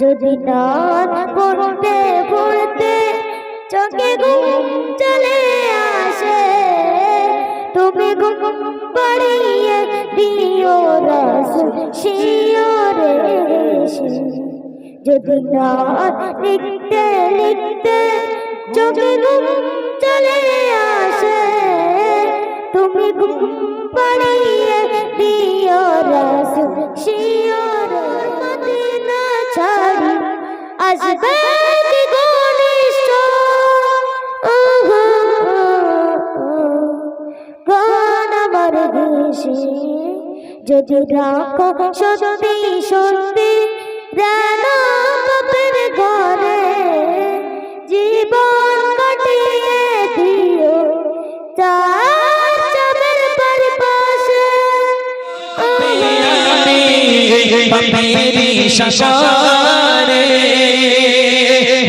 যদি নাচ পড়তে পড়তে চোখে ঘুম চলে আসে, তুমি ঘুম পাড়িয়ে দিও রস শিওরে যদি নাচ লিখতে লিখতে চোখে ঘুম চলে আসে, তুমি ঘুম পাড়িয়ে দিও রস শিওরে আসবে কি ঘনিষ্ঠ। প্রাণ আমার ঘেসে যদি রাখো সত্যি সত্যি রানা কপের ঘরে জীবন কাটিয়ে দিও। তার চাঁদের পর পাশে পাপেরি শশারে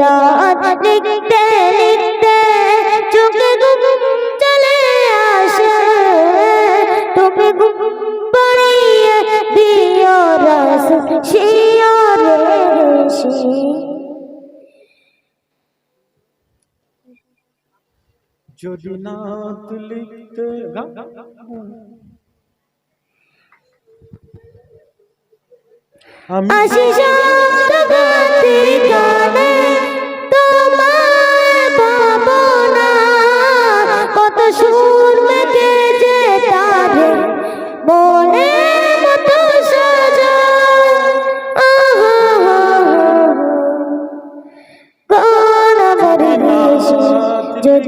রাত লিখতে লিখতে চোখে ঘুম চলে আসে। তুমি ঘুম পাড়িয়ে দিও রস যদি নাত লিখতে আমি আশিস গানে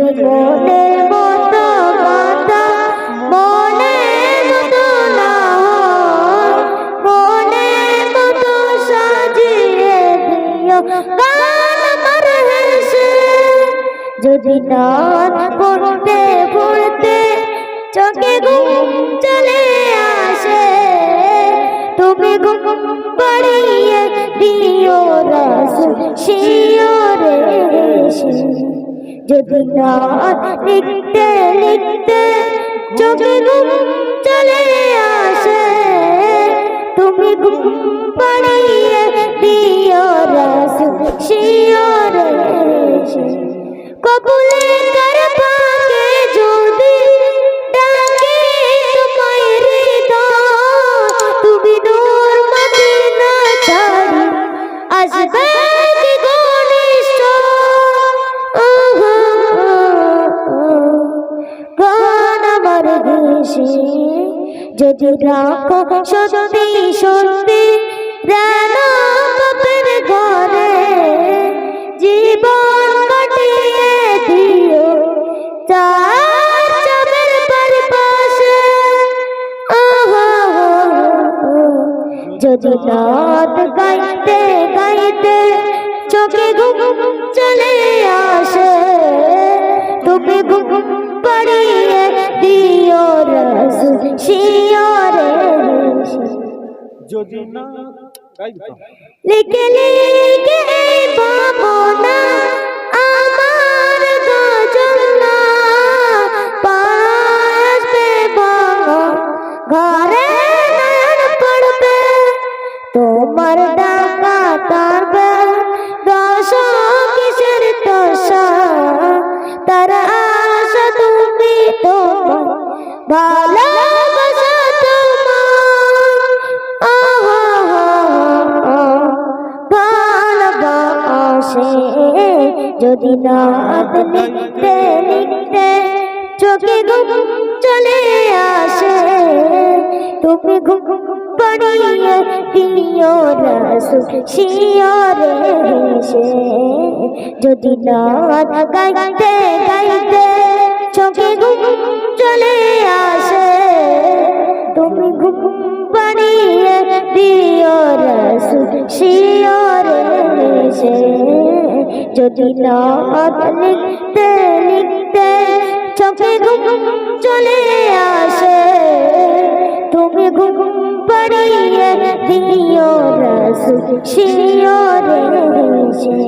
মনের মতো কথা মনের মতো না মনের মতো সাজিয়ে দিও। গান যদি নাচ যদি না লিখতে লিখতে চোখে ঘুম চলে আসে। তুমি ঘুম পাড়িয়ে দিও রস শিওরে হেসে রাখো সত্যি সত্যি রানা বাপের ঘরে জীবন কাটিয়ে দিও। চার চাবের পাশে যদি রাত গাইতে গাইতে চোখে ঘুম চলে আসে তুমি ঘুম পাড়িয়ে দিও রস শিওরে। যদি না। লিখে লিখে পাবো না আমার ঘরে পড়বে তোমার আসে। যদি না আপনি লিখতে চোখে ঘুম চলে আসে, তুমি ঘুম পড়িয়ে দিও রাসুল হেসে যদি না গাইতে গাইতে চোখে ঘুম চলে আসে, তুমি ঘুম পড়িয়ে দিও রাসুল হেসে যদি না লিখতে লিখতে চোখে ঘুম চলে আসে, তুমি ঘুম পড়িয়ে দিও রস শিও সে